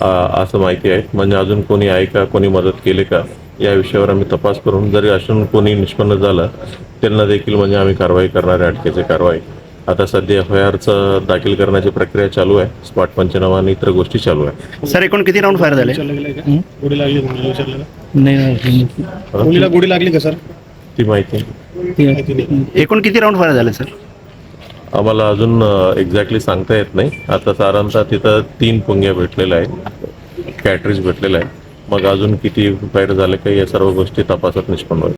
असं माहिती आहे. म्हणजे अजून कोणी आहे का कोणी मदत केली का या विषयावर आम्ही तपास करून जरी असून कोणी निष्पन्न झालं त्यांना देखील म्हणजे आम्ही कारवाई करणार आहे अटकेची कारवाई. आता सध्या एफ आय आरचं दाखल करण्याची प्रक्रिया चालू आहे. स्पॉट पंचनामा आणि इतर गोष्टी चालू आहे. सर एकूण किती राऊंड फायर झाले? गोडी लागली नाही गोडी का सर? ती माहिती. एकूण किती राऊंड फायर झाले सर? आम्हाला अजून एक्झॅक्टली सांगता येत नाही. आता साधारणतः तिथं तीन पुंग्या भेटलेल्या आहेत. कॅटरीज भेटलेल्या आहे. मग अजून किती पॅड झाले काही या सर्व गोष्टी तपासत निष्पन्न होईल.